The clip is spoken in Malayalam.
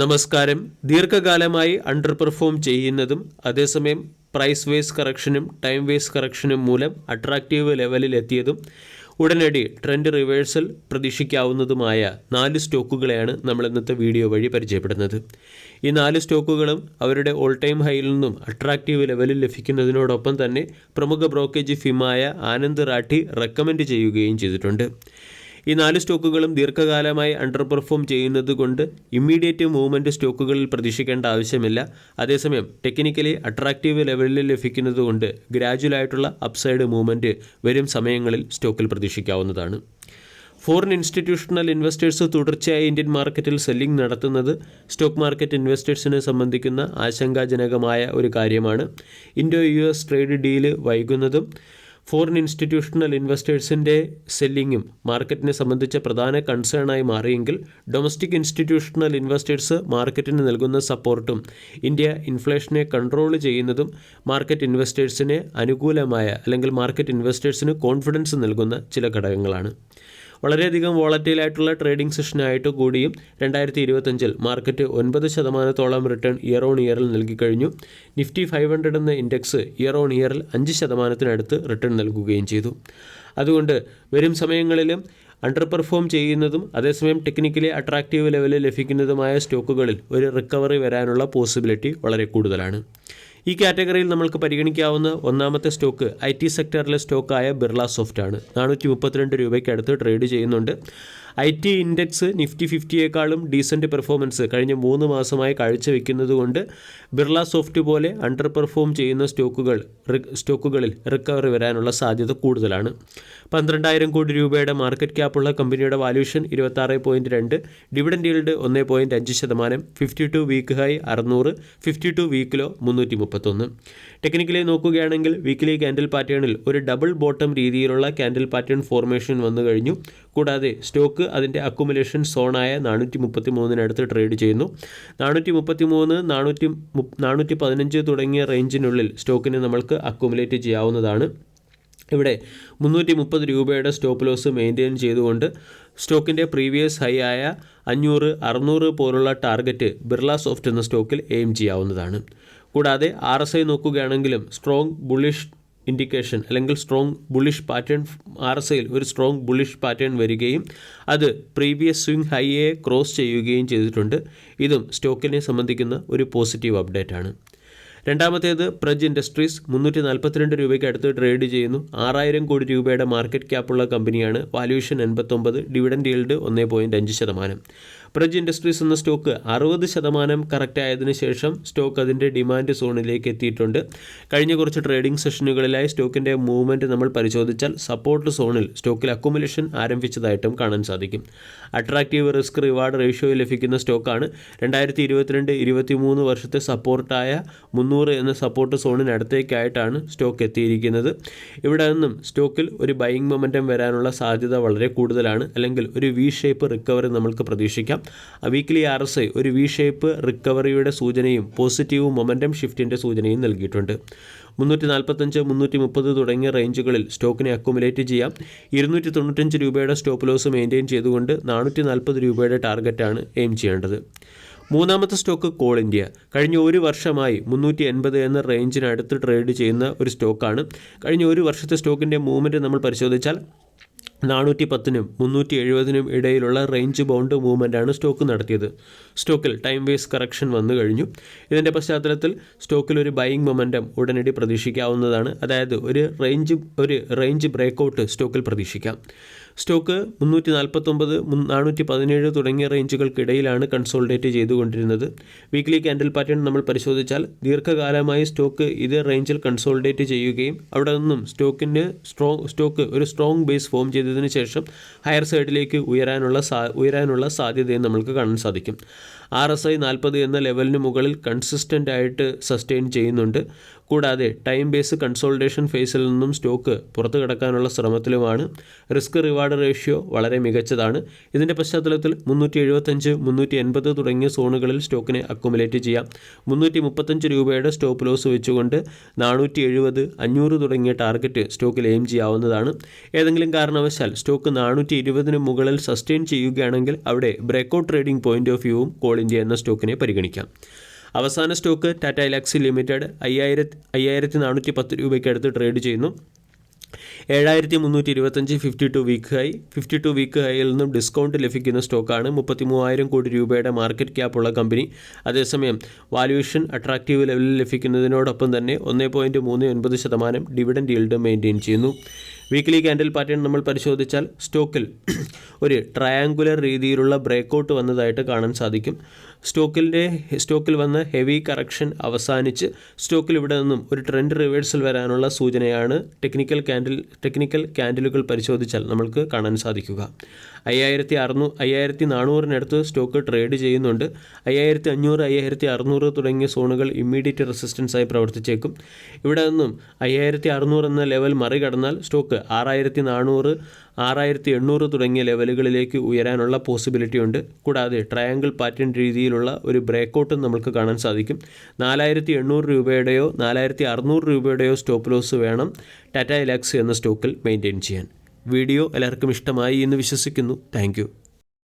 നമസ്കാരം. ദീർഘകാലമായി അണ്ടർ പെർഫോം ചെയ്യുന്നതും അതേസമയം പ്രൈസ് വേസ് കറക്ഷനും ടൈം വേസ് കറക്ഷനും മൂലം അട്രാക്റ്റീവ് ലെവലിൽ എത്തിയതും ഉടനടി ട്രെൻഡ് റിവേഴ്സൽ പ്രതീക്ഷിക്കാവുന്നതുമായ നാല് സ്റ്റോക്കുകളെയാണ് നമ്മൾ ഇന്നത്തെ വീഡിയോ വഴി പരിചയപ്പെടുന്നത്. ഈ നാല് സ്റ്റോക്കുകളും അവരുടെ ഓൾ ടൈം ഹൈയിൽ നിന്നും അട്രാക്റ്റീവ് ലെവലിൽ ലഭിക്കുന്നതിനോടൊപ്പം തന്നെ പ്രമുഖ ബ്രോക്കേജ് ഫിമായ ആനന്ദ് റാഠി റെക്കമെൻഡ് ചെയ്യുകയും ചെയ്തിട്ടുണ്ട്. ഈ നാല് സ്റ്റോക്കുകളും ദീർഘകാലമായി അണ്ടർ പെർഫോം ചെയ്യുന്നത് കൊണ്ട് ഇമ്മീഡിയറ്റ് മൂവ്മെന്റ് സ്റ്റോക്കുകളിൽ പ്രതീക്ഷിക്കേണ്ട ആവശ്യമില്ല. അതേസമയം ടെക്നിക്കലി അട്രാക്റ്റീവ് ലെവലിൽ ലഭിക്കുന്നത് കൊണ്ട് ഗ്രാജുവലായിട്ടുള്ള അപ്സൈഡ് മൂവ്മെന്റ് വരും സമയങ്ങളിൽ സ്റ്റോക്കിൽ പ്രതീക്ഷിക്കാവുന്നതാണ്. ഫോറിൻ ഇൻസ്റ്റിറ്റ്യൂഷണൽ ഇൻവെസ്റ്റേഴ്സ് തുടർച്ചയായി ഇന്ത്യൻ മാർക്കറ്റിൽ സെല്ലിംഗ് നടത്തുന്നത് സ്റ്റോക്ക് മാർക്കറ്റ് ഇൻവെസ്റ്റേഴ്സിനെ സംബന്ധിക്കുന്ന ആശങ്കാജനകമായ ഒരു കാര്യമാണ്. Indo U S trade deal വൈകുന്നതും foreign institutional ഇൻവെസ്റ്റേഴ്സിന്റെ സെല്ലിങ്ങും മാർക്കറ്റിനെ സംബന്ധിച്ച പ്രധാന കൺസേണായി മാറിയെങ്കിൽ ഡൊമസ്റ്റിക് ഇൻസ്റ്റിറ്റ്യൂഷണൽ ഇൻവെസ്റ്റേഴ്സ് മാർക്കറ്റിന് നൽകുന്ന സപ്പോർട്ടും ഇന്ത്യ ഇൻഫ്ലേഷനെ കൺട്രോൾ ചെയ്യുന്നതും മാർക്കറ്റ് ഇൻവെസ്റ്റേഴ്സിനെ അനുകൂലമായ അല്ലെങ്കിൽ മാർക്കറ്റ് ഇൻവെസ്റ്റേഴ്സിന് കോൺഫിഡൻസ് നൽകുന്ന ചില ഘടകങ്ങളാണ്. വളരെയധികം വോളറ്റൈലായിട്ടുള്ള ട്രേഡിംഗ് സെഷനായിട്ട് കൂടിയും രണ്ടായിരത്തി ഇരുപത്തഞ്ചിൽ മാർക്കറ്റ് ഒൻപത് ശതമാനത്തോളം റിട്ടേൺ ഇയർ ഓൺ ഇയറിൽ നൽകിക്കഴിഞ്ഞു. നിഫ്റ്റി ഫൈവ് ഹൺഡ്രഡ് എന്ന ഇൻഡെക്സ് ഇയർ ഓൺ ഇയറിൽ അഞ്ച് ശതമാനത്തിനടുത്ത് റിട്ടേൺ നൽകുകയും ചെയ്തു. അതുകൊണ്ട് വരും സമയങ്ങളിലും അണ്ടർ പെർഫോം ചെയ്യുന്നതും അതേസമയം ടെക്നിക്കലി അട്രാക്റ്റീവ് ലെവലിൽ ലഭിക്കുന്നതുമായ സ്റ്റോക്കുകളിൽ ഒരു റിക്കവറി വരാനുള്ള പോസിബിലിറ്റി വളരെ കൂടുതലാണ്. ഈ കാറ്റഗറിയിൽ നമ്മൾക്ക് പരിഗണിക്കാവുന്ന ഒന്നാമത്തെ സ്റ്റോക്ക് ഐ ടി സെക്ടറിലെ സ്റ്റോക്കായ ബിർള സോഫ്റ്റ് ആണ് നാനൂറ്റി മുപ്പത്തിരണ്ട് രൂപയ്ക്ക് അടുത്ത് ട്രേഡ് ചെയ്യുന്നുണ്ട്. ഐ ടി ഇൻഡെക്സ് നിഫ്റ്റി ഫിഫ്റ്റിയേക്കാളും ഡീസന്റ് പെർഫോമൻസ് കഴിഞ്ഞ മൂന്ന് മാസമായി കാഴ്ചവെക്കുന്നത് കൊണ്ട് ബിർള സോഫ്റ്റ് പോലെ അണ്ടർ പെർഫോം ചെയ്യുന്ന സ്റ്റോക്കുകൾ സ്റ്റോക്കുകളിൽ റിക്കവറി വരാനുള്ള സാധ്യത കൂടുതലാണ്. പന്ത്രണ്ടായിരം കോടി രൂപയുടെ മാർക്കറ്റ് ക്യാപ്പുള്ള കമ്പനിയുടെ വാല്യൂഷൻ ഇരുപത്താറ് പോയിന്റ് രണ്ട് ഡിവിഡൻഡ് ഈൽഡ് ഒന്ന് പോയിന്റ് അഞ്ച് ശതമാനം ഫിഫ്റ്റി ടു വീക്ക് ഹൈ അറുന്നൂറ് ഫിഫ്റ്റി ടു വീക്കിലോ മുന്നൂറ്റി മുപ്പത്തൊന്ന് ടെക്നിക്കലി നോക്കുകയാണെങ്കിൽ വീക്കിലി ക്യാൻഡിൽ പാറ്റേണിൽ ഒരു ഡബിൾ ബോട്ടം രീതിയിലുള്ള ക്യാൻഡിൽ പാറ്റേൺ ഫോർമേഷൻ വന്നു കഴിഞ്ഞു. കൂടാതെ സ്റ്റോക്ക് അതിന്റെ അക്കുമുലേഷൻ സോണായ നാനൂറ്റി മുപ്പത്തി മൂന്നിനടുത്ത് ട്രേഡ് ചെയ്യുന്നു. നാനൂറ്റി മുപ്പത്തി മൂന്ന് നാനൂറ്റി നാനൂറ്റി പതിനഞ്ച് തുടങ്ങിയ റേഞ്ചിനുള്ളിൽ സ്റ്റോക്കിനെ നമ്മൾക്ക് അക്കുമുലേറ്റ് ചെയ്യാവുന്നതാണ്. ഇവിടെ മുന്നൂറ്റി മുപ്പത് രൂപയുടെ സ്റ്റോപ്പ് ലോസ് മെയിന്റെയിൻ ചെയ്തുകൊണ്ട് സ്റ്റോക്കിന്റെ പ്രീവിയസ് ഹൈ ആയ അഞ്ഞൂറ് അറുന്നൂറ് പോലുള്ള ടാർഗറ്റ് ബിർള സോഫ്റ്റ് എന്ന സ്റ്റോക്കിൽ എയിം ചെയ്യാവുന്നതാണ്. കൂടാതെ ആർ എസ് ഐ നോക്കുകയാണെങ്കിലും സ്ട്രോങ് ബുള്ളിഷ് ഇൻഡിക്കേഷൻ അല്ലെങ്കിൽ strong bullish pattern R S ഐയിൽ ഒരു സ്ട്രോങ് ബുള്ളിഷ് പാറ്റേൺ വരികയും അത് പ്രീവിയസ് സ്വിംഗ് ഹൈയെ ക്രോസ് ചെയ്യുകയും ചെയ്തിട്ടുണ്ട്. ഇതും സ്റ്റോക്കിനെ സംബന്ധിക്കുന്ന ഒരു പോസിറ്റീവ് അപ്ഡേറ്റ് ആണ്. രണ്ടാമത്തേത് പ്രജ് ഇൻഡസ്ട്രീസ് മുന്നൂറ്റി നാൽപ്പത്തിരണ്ട് രൂപയ്ക്ക് അടുത്ത് ട്രേഡ് ചെയ്യുന്നു. ആറായിരം കോടി രൂപയുടെ മാർക്കറ്റ് ക്യാപ്പുള്ള കമ്പനിയാണ് വാല്യൂഷൻ എൺപത്തൊമ്പത് ഡിവിഡൻഡ് ഈൽഡ് ഒന്ന് പോയിന്റ് അഞ്ച് ശതമാനം. പ്രജ് ഇൻഡസ്ട്രീസ് എന്ന സ്റ്റോക്ക് അറുപത് ശതമാനം കറക്റ്റ് ആയതിനു ശേഷം സ്റ്റോക്ക് അതിന്റെ ഡിമാൻഡ് സോണിലേക്ക് എത്തിയിട്ടുണ്ട്. കഴിഞ്ഞ കുറച്ച് ട്രേഡിംഗ് സെഷനുകളിലായി സ്റ്റോക്കിന്റെ മൂവ്മെന്റ് നമ്മൾ പരിശോധിച്ചാൽ സപ്പോർട്ട് സോണിൽ സ്റ്റോക്കിൽ അക്കുമുലേഷൻ ആരംഭിച്ചതായിട്ടും കാണാൻ സാധിക്കും. അട്രാക്റ്റീവ് റിസ്ക് റിവാർഡ് റേഷ്യോയിൽ ലഭിക്കുന്ന സ്റ്റോക്കാണ് രണ്ടായിരത്തി ഇരുപത്തിരണ്ട് ഇരുപത്തി മൂന്ന് വർഷത്തെ സപ്പോർട്ടായ മുന്നൂറ് എന്ന സപ്പോർട്ട് സോണിനടുത്തേക്കായിട്ടാണ് സ്റ്റോക്ക് എത്തിയിരിക്കുന്നത്. ഇവിടെ നിന്നും സ്റ്റോക്കിൽ ഒരു ബൈയിങ് മൊമെന്റം വരാനുള്ള സാധ്യത വളരെ കൂടുതലാണ്. അല്ലെങ്കിൽ ഒരു വി ഷേപ്പ് റിക്കവറി നമ്മൾക്ക് പ്രതീക്ഷിക്കാം. വീക്ക്ലി ആർ എസ് ഐ ഒരു വി ഷേപ്പ് റിക്കവറിയുടെ സൂചനയും പോസിറ്റീവ് മൊമെന്റം ഷിഫ്റ്റിന്റെ സൂചനയും നൽകിയിട്ടുണ്ട്. മുന്നൂറ്റി നാൽപ്പത്തഞ്ച് മുന്നൂറ്റി മുപ്പത് തുടങ്ങിയ റേഞ്ചുകളിൽ സ്റ്റോക്കിനെ അക്കുമുലേറ്റ് ചെയ്യാം. ഇരുന്നൂറ്റി തൊണ്ണൂറ്റഞ്ച് രൂപയുടെ സ്റ്റോപ്പ് ലോസ് മെയിന്റെയിൻ ചെയ്തുകൊണ്ട് നാനൂറ്റി നാൽപ്പത് രൂപയുടെ ടാർഗറ്റാണ് എയിം ചെയ്യേണ്ടത്. മൂന്നാമത്തെ സ്റ്റോക്ക് കോൾ ഇന്ത്യ കഴിഞ്ഞ ഒരു വർഷമായി മുന്നൂറ്റി എൺപത് എന്ന റേഞ്ചിനടുത്ത് ട്രേഡ് ചെയ്യുന്ന ഒരു സ്റ്റോക്കാണ് കഴിഞ്ഞ ഒരു വർഷത്തെ സ്റ്റോക്കിന്റെ മൂവ്മെന്റ് നമ്മൾ പരിശോധിച്ചാൽ നാനൂറ്റി പത്തിനും മുന്നൂറ്റി എഴുപതിനും ഇടയിലുള്ള റേഞ്ച് ബൗണ്ട് മൂവ്മെന്റാണ് സ്റ്റോക്ക് നടത്തിയത് സ്റ്റോക്കിൽ ടൈം വേസ് കറക്ഷൻ വന്നു കഴിഞ്ഞു. ഇതിന്റെ പശ്ചാത്തലത്തിൽ സ്റ്റോക്കിൽ ഒരു ബൈയിങ് മൊമെന്റം ഉടനടി പ്രതീക്ഷിക്കാവുന്നതാണ്. അതായത് ഒരു റേഞ്ച് ഒരു റേഞ്ച് ബ്രേക്കൗട്ട് സ്റ്റോക്കിൽ പ്രതീക്ഷിക്കാം. സ്റ്റോക്ക് മുന്നൂറ്റി നാൽപ്പത്തൊമ്പത് നാനൂറ്റി പതിനേഴ് തുടങ്ങിയ റേഞ്ചുകൾക്കിടയിലാണ് കൺസോൾഡേറ്റ് ചെയ്തുകൊണ്ടിരുന്നത്. വീക്ക്ലി ക്യാൻഡിൽ പാറ്റേൺ നമ്മൾ പരിശോധിച്ചാൽ ദീർഘകാലമായി സ്റ്റോക്ക് ഇതേ റേഞ്ചിൽ കൺസോൾഡേറ്റ് ചെയ്യുകയും അവിടെ നിന്നും സ്റ്റോക്കിന്റെ സ്ട്രോങ് സ്റ്റോക്ക് ഒരു സ്ട്രോങ് ബേസ് ഫോം ചെയ്തതിന് ശേഷം ഹയർ സൈഡിലേക്ക് ഉയരാനുള്ള സാ ഉയരാനുള്ള സാധ്യതയും നമ്മൾക്ക് കാണാൻ സാധിക്കും. ആർ എസ് ഐ നാൽപ്പത് എന്ന ലെവലിന് മുകളിൽ കൺസിസ്റ്റന്റ് ആയിട്ട് സസ്റ്റെയിൻ ചെയ്യുന്നുണ്ട്. കൂടാതെ ടൈം ബേസ് കൺസോൾട്ടേഷൻ ഫേസിൽ നിന്നും സ്റ്റോക്ക് പുറത്തു കിടക്കാനുള്ള ശ്രമത്തിലുമാണ്. റിസ്ക് റിവാർഡ് റേഷ്യോ വളരെ മികച്ചതാണ്. ഇതിന്റെ പശ്ചാത്തലത്തിൽ മുന്നൂറ്റി എഴുപത്തഞ്ച് മുന്നൂറ്റി എൺപത് തുടങ്ങിയ സോണുകളിൽ സ്റ്റോക്കിനെ അക്കുമുലേറ്റ് ചെയ്യാം. മുന്നൂറ്റി മുപ്പത്തഞ്ച് രൂപയുടെ സ്റ്റോപ്പ് ലോസ് വെച്ചുകൊണ്ട് നാനൂറ്റി എഴുപത് അഞ്ഞൂറ് തുടങ്ങിയ ടാർഗറ്റ് സ്റ്റോക്കിൽ എയിം ചെയ്യാവുന്നതാണ്. ഏതെങ്കിലും കാരണവശാൽ സ്റ്റോക്ക് നാനൂറ്റി ഇരുപതിന് മുകളിൽ സസ്റ്റെയിൻ ചെയ്യുകയാണെങ്കിൽ അവിടെ ബ്രേക്കൗട്ട് ട്രേഡിംഗ് പോയിന്റ് ഓഫ് വ്യൂവും കോൾ ഇന്ത്യ എന്ന സ്റ്റോക്കിനെ പരിഗണിക്കാം. അവസാന സ്റ്റോക്ക് ടാറ്റ ഇലാക്സി ലിമിറ്റഡ് അയ്യായിരത്തി അയ്യായിരത്തി നാനൂറ്റി പത്ത് രൂപയ്ക്ക് അടുത്ത് ട്രേഡ് ചെയ്യുന്നു. ഏഴായിരത്തി മുന്നൂറ്റി ഇരുപത്തഞ്ച് fifty two week high fifty two week ഹൈയിൽ നിന്നും ഡിസ്കൗണ്ട് ലഭിക്കുന്ന സ്റ്റോക്കാണ് മുപ്പത്തി മൂവായിരം കോടി രൂപയുടെ മാർക്കറ്റ് ക്യാപ്പ് ഉള്ള കമ്പനി. അതേസമയം വാല്യൂഷൻ അട്രാക്റ്റീവ് ലെവലിൽ ലഭിക്കുന്നതിനോടൊപ്പം തന്നെ ഒന്ന് പോയിന്റ് മൂന്ന് ഒൻപത് ശതമാനം ഡിവിഡൻഡ് ഈൽഡ് മെയിന്റെയിൻ ചെയ്യുന്നു. വീക്ക്ലി ക്യാൻഡിൽ പാറ്റേൺ നമ്മൾ പരിശോധിച്ചാൽ സ്റ്റോക്കിൽ ഒരു ട്രയാങ്കുലർ രീതിയിലുള്ള ബ്രേക്കൗട്ട് വന്നതായിട്ട് കാണാൻ സാധിക്കും. സ്റ്റോക്കിന്റെ സ്റ്റോക്കിൽ വന്ന ഹെവി കറക്ഷൻ അവസാനിച്ച് സ്റ്റോക്കിൽ ഇവിടെ നിന്നും ഒരു ട്രെൻഡ് റിവേഴ്സൽ വരാനുള്ള സൂചനയാണ് ടെക്നിക്കൽ ക്യാൻഡിൽ ടെക്നിക്കൽ ക്യാൻഡിലുകൾ പരിശോധിച്ചാൽ നമ്മൾക്ക് കാണാൻ സാധിക്കുക. അയ്യായിരത്തി അറുന്നൂ അയ്യായിരത്തി നാനൂറിനടുത്ത് സ്റ്റോക്ക് ട്രേഡ് ചെയ്യുന്നുണ്ട്. അയ്യായിരത്തി അഞ്ഞൂറ് അയ്യായിരത്തി അറുന്നൂറ് തുടങ്ങിയ സോണുകൾ ഇമ്മീഡിയറ്റ് റെസിസ്റ്റൻസായി പ്രവർത്തിച്ചേക്കും. ഇവിടെ നിന്നും അയ്യായിരത്തി അറുന്നൂറ് എന്ന ലെവൽ മറികടന്നാൽ സ്റ്റോക്ക് ആറായിരത്തി നാനൂറ് ആറായിരത്തി എണ്ണൂറ് തുടങ്ങിയ ലെവലുകളിലേക്ക് ഉയരാനുള്ള പോസിബിലിറ്റി ഉണ്ട് കൂടാതെ ട്രയാങ്കിൾ പാറ്റേൺ രീതിയിലുള്ള ഒരു ബ്രേക്കൗട്ടും നമുക്ക് കാണാൻ സാധിക്കും. നാലായിരത്തി എണ്ണൂറ് രൂപയുടെയോ നാലായിരത്തി അറുന്നൂറ് രൂപയുടെയോ സ്റ്റോപ്പ് ലോസ് വേണം ടാറ്റ ഇലാക്സ് എന്ന സ്റ്റോക്കിൽ മെയിന്റെയിൻ ചെയ്യാൻ. വീഡിയോ എല്ലാവർക്കും ഇഷ്ടമായി എന്ന് വിശ്വസിക്കുന്നു. താങ്ക്